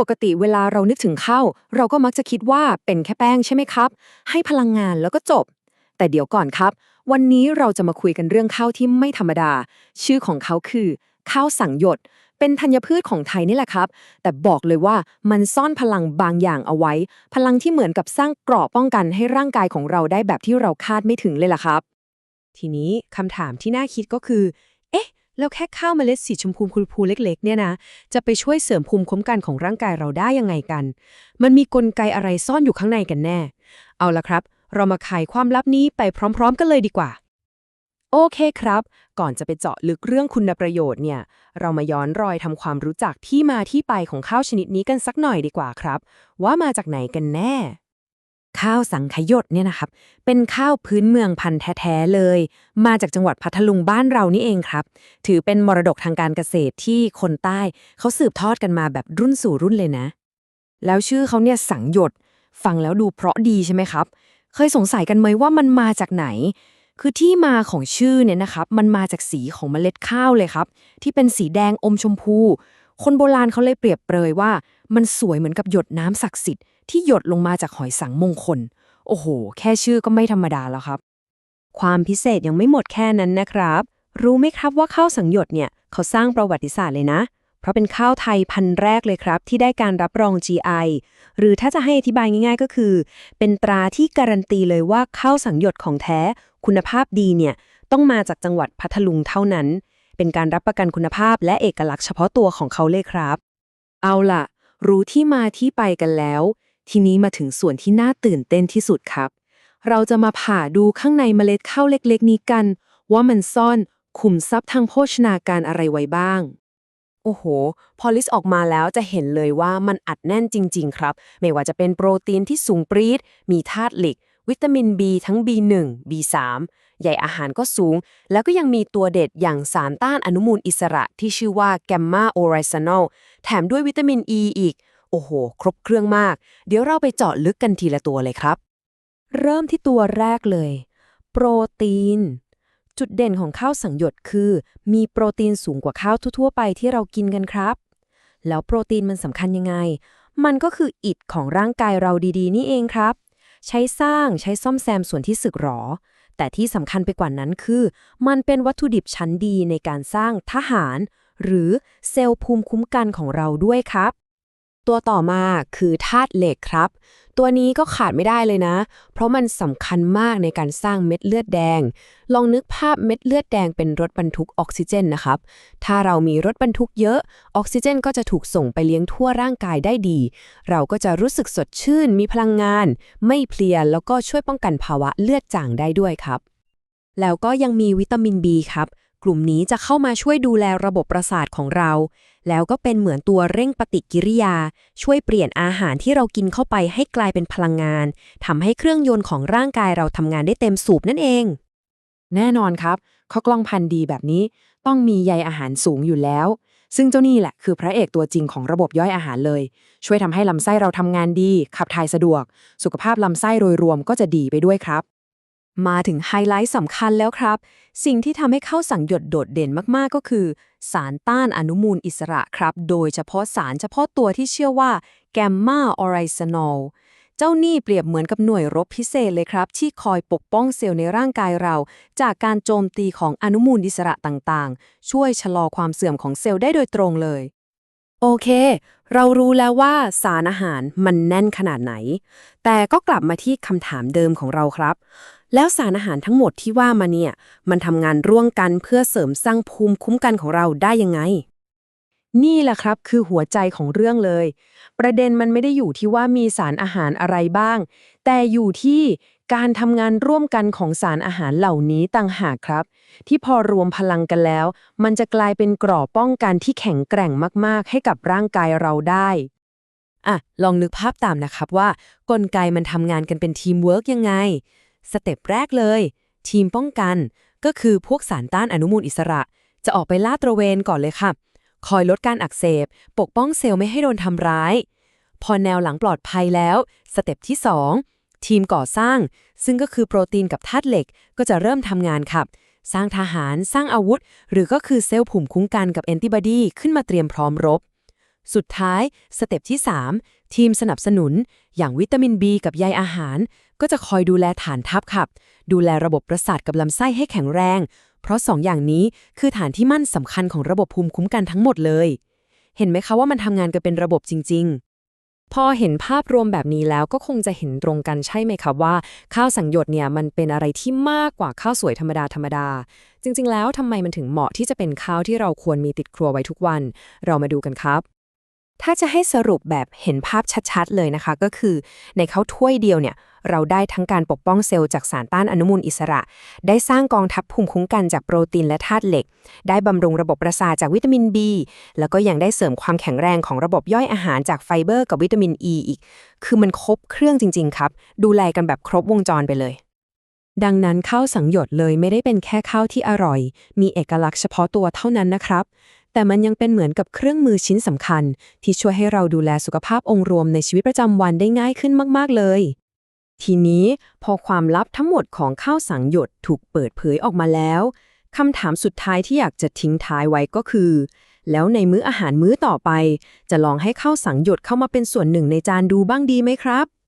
ปกติเวลาเรานึกถึงข้าวเราก็มักจะคิดว่าเป็นแค่แป้งใช่ไหมครับ ให้พลังงานแล้วก็จบ แต่เดี๋ยวก่อนครับ วันนี้เราจะมาคุยกันเรื่องข้าวที่ไม่ธรรมดา ชื่อของเขาคือ ข้าวสังหยดเป็นธัญพืชของไทยนี่แหละครับ แต่บอกเลยว่ามันซ่อนพลังบางอย่างเอาไว้ พลังที่เหมือนกับสร้างเกราะป้องกันให้ร่างกายของเราได้แบบที่เราคาดไม่ถึงเลยล่ะครับ ทีนี้คำถามที่น่าคิดก็คือ แล้วแค่ข้าวเมล็ดสีชมพูพูเล็ก ๆ เนี่ยนะ จะไปช่วยเสริมภูมิคุ้มกันของร่างกายเราได้ยังไงกัน มันมีกลไกอะไรซ่อนอยู่ข้างในกันแน่ เอาละครับ เรามาไขความลับนี้ไปพร้อม ๆ กันเลยดีกว่า โอเคครับ ก่อนจะไปเจาะลึกเรื่องคุณประโยชน์เนี่ย เรามาย้อนรอยทำความรู้จักที่มาที่ไปของข้าวชนิดนี้กันสักหน่อยดีกว่าครับ ว่ามาจากไหนกันแน่ ข้าวสังขยดเนี่ยนะครับ เป็นข้าวพื้นเมืองพันธุ์แท้ๆเลย มาจากจังหวัดพัทลุงบ้านเรานี่เองครับ ถือเป็นมรดกทางการเกษตรที่คนใต้เขาสืบทอดกันมาแบบรุ่นสู่รุ่นเลยนะ แล้วชื่อเขาเนี่ยสังหยดฟังแล้วดูเพราะดีใช่ไหมครับ เคยสงสัยกันไหมว่ามันมาจากไหน คือที่มาของชื่อเนี่ยนะครับ มันมาจากสีของเมล็ดข้าวเลยครับ ที่เป็นสีแดงอมชมพู คนโบราณเขาเลยเปรียบเปรยว่า มันสวยเหมือนกับหยดน้ำศักดิ์สิทธิ์ ที่หยดลงมาจากหอยสังมงคล โอ้โห แค่ชื่อก็ไม่ธรรมดาแล้วครับ ความพิเศษยังไม่หมดแค่นั้นนะครับ รู้ไหมครับว่าข้าวสังหยดเนี่ยเขาสร้างประวัติศาสตร์เลยนะ เพราะเป็นข้าวไทยพันธุ์แรกเลยครับ ที่ได้การรับรอง GI หรือถ้าจะให้อธิบายง่าย ๆ ก็คือ เป็นตราที่การันตีเลยว่าข้าวสังหยดของแท้ คุณภาพดีเนี่ยต้องมาจากจังหวัดพัทลุงเท่านั้น เป็นการรับประกันคุณภาพและเอกลักษณ์เฉพาะตัวของเขาเลยครับ เอาล่ะ รู้ที่มาที่ไปกันแล้ว ทีนี้มาถึงส่วนที่น่าตื่นเต้นที่สุดครับ เราจะมาผ่าดูข้างในเมล็ดข้าวเล็กๆ นี้กัน ว่ามันซ่อนขุมทรัพย์ทางโภชนาการอะไรไว้บ้าง โอ้โห พอลิสต์ออกมาแล้วจะเห็นเลยว่ามันอัดแน่นจริง ๆ ครับ ไม่ว่าจะเป็นโปรตีนที่สูงปรีด มีธาตุเหล็ก วิตามิน B ทั้ง B1 B3 ใหญ่อาหารก็สูง แล้วก็ยังมีตัวเด็ดอย่างสารต้านอนุมูลอิสระที่ชื่อว่าแกมมาโอไรซานอลแถมด้วยวิตามิน E อีก โอ้โห ครบเครื่องมาก เดี๋ยวเราไปเจาะลึกกันทีละตัวเลยครับ เริ่มที่ตัวแรกเลย โปรตีน จุดเด่นของข้าวสังหยดคือ มีโปรตีนสูงกว่าข้าวทั่วๆไปที่เรากินกันครับ แล้วโปรตีนมันสำคัญยังไง มันก็คืออิฐของร่างกายเราดีๆ นี่เองครับ ใช้สร้างใช้ซ่อมแซมส่วนที่สึกหรอแต่ที่สำคัญไปกว่านั้นคือ มันเป็นวัตถุดิบชั้นดีในการสร้างทหาร หรือเซลล์ภูมิคุ้มกันของเราด้วยครับ ตัวต่อมาคือธาตุเหล็กครับ ตัวนี้ก็ขาดไม่ได้เลยนะ เพราะมันสำคัญมากในการสร้างเม็ดเลือดแดง ลองนึกภาพเม็ดเลือดแดงเป็นรถบรรทุกออกซิเจนนะครับ ถ้าเรามีรถบรรทุกเยอะ ออกซิเจนก็จะถูกส่งไปเลี้ยงทั่วร่างกายได้ดี เราก็จะรู้สึกสดชื่น มีพลังงาน ไม่เพลียแล้วก็ช่วยป้องกันภาวะเลือดจางได้ด้วยครับแล้วก็ยังมีวิตามิน B ครับ กลุ่มนี้จะเข้ามาช่วยดูแลระบบประสาทของเรา แล้วก็เป็นเหมือนตัวเร่งปฏิกิริยา ช่วยเปลี่ยนอาหารที่เรากินเข้าไปให้กลายเป็นพลังงานทำให้เครื่องยนต์ของร่างกายเราทำงานได้เต็มสูบนั่นเอง แน่นอนครับข้ากล้องพันดีแบบนี้ ต้องมีใยอาหารสูงอยู่แล้ว ซึ่งเจ้านี่แหละคือพระเอกตัวจริงของระบบย่อยอาหารเลย ช่วยทำให้ลำไส้เราทำงานดี ขับถ่ายสะดวก สุขภาพลำไส้โดยรวมก็จะดีไปด้วยครับ มาถึงไฮไลท์สำคัญแล้วครับ สิ่งที่ทำให้ข้าวสังหยดโดดเด่นมากๆก็คือ สารต้านอนุมูลอิสระครับ โดยเฉพาะสารเฉพาะตัวที่เชื่อว่าแกมมาออไรซานอลเจ้านี่เปรียบเหมือนกับหน่วยรบพิเศษเลยครับ ที่คอยปกป้องเซลล์ในร่างกายเรา จากการโจมตีของอนุมูลอิสระต่างๆ ช่วยชะลอความเสื่อมของเซลล์ได้โดยตรงเลย โอเค เรารู้แล้วว่าสารอาหารมันแน่นขนาดไหน แต่ก็กลับมาที่คำถามเดิมของเราครับ แล้วสารอาหารทั้งหมดที่ว่ามาเนี่ย มันทำงานร่วมกันเพื่อเสริมสร้างภูมิคุ้มกันของเราได้ยังไง นี่แหละครับคือหัวใจของเรื่องเลย ประเด็นมันไม่ได้อยู่ที่ว่ามีสารอาหารอะไรบ้าง แต่อยู่ที่การทำงานร่วมกันของสารอาหารเหล่านี้ต่างหากครับ ที่พอรวมพลังกันแล้ว มันจะกลายเป็นกรอบป้องกันที่แข็งแกร่งมาก ๆ ให้กับร่างกายเราได้อะลองนึกภาพตามนะครับว่ากลไกมันทำงานกันเป็นทีมเวิร์กยังไง สเต็ปแรกเลย ทีมป้องกันก็คือพวกสารต้านอนุมูลอิสระ จะออกไปลาดตระเวนก่อนเลยค่ะ คอยลดการอักเสบ ปกป้องเซลล์ไม่ให้โดนทำร้าย พอแนวหลังปลอดภัยแล้ว สเต็ปที่ 2 ทีมก่อสร้าง ซึ่งก็คือโปรตีนกับธาตุเหล็กก็จะเริ่มทำงานครับสร้างทหารสร้างอาวุธ หรือก็คือเซลล์ภูมิคุ้มกันกับแอนติบอดีขึ้นมาเตรียมพร้อมรบ สุดท้าย สเต็ปที่ 3 ทีมสนับสนุน อย่างวิตามิน B กับใยอาหาร ก็จะคอยดูแลฐานทัพครับ ดูแลระบบประสาทกับลำไส้ให้แข็งแรง เพราะ2ออย่างนี้คือฐานที่มั่นสำคัญของระบบภูมิคุ้มกันทั้งหมดเลย เห็นไหมคะว่ามันทำงานกันเป็นระบบจริง ๆพอเห็นภาพรวมแบบนี้แล้วก็คงจะเห็นตรงกันใช่ไหมครับว่า ข้าวสังยดเนี่ยมันเป็นอะไรที่มากกว่าข้าวสวยธรรมดาธรรมดา จริง ๆ แล้วทำไมมันถึงเหมาะที่จะเป็นข้าวที่เราควรมีติดครัวไว้ทุกวัน เรามาดูกันครับ ถ้าจะให้สรุปแบบเห็นภาพชัดๆ เลยนะคะ ก็คือ ในข้าวถ้วยเดียวเนี่ย เราได้ทั้งการปกป้องเซลล์จากสารต้านอนุมูลอิสระ ได้สร้างกองทัพภูมิคุ้มกันจากโปรตีนและธาตุเหล็ก ได้บำรุงระบบประสาทจากวิตามิน B แล้วก็ยังได้เสริมความแข็งแรงของระบบย่อยอาหารจากไฟเบอร์กับวิตามิน E อีก คือมันครบเครื่องจริง ๆ ครับ ดูแลกันแบบครบวงจรไปเลยดังนั้นข้าวสังหยดเลยไม่ได้เป็นแค่ข้าวที่อร่อย มีเอกลักษณ์เฉพาะตัวเท่านั้นนะครับ แต่มันยังเป็นเหมือนกับเครื่องมือชิ้นสำคัญ ที่ช่วยให้เราดูแลสุขภาพองค์รวมในชีวิตประจำวันได้ง่ายขึ้นมาก ๆ เลย ทีนี้พอความลับทั้งหมดของข้าวสังหยดถูกเปิดเผยออกมาแล้วคำถามสุดท้ายที่อยากจะทิ้งท้ายไว้ก็คือ แล้วในมื้ออาหารมื้อต่อไป จะลองให้ข้าวสังหยดเข้ามาเป็นส่วนหนึ่งในจานดูบ้างดีไหมครับ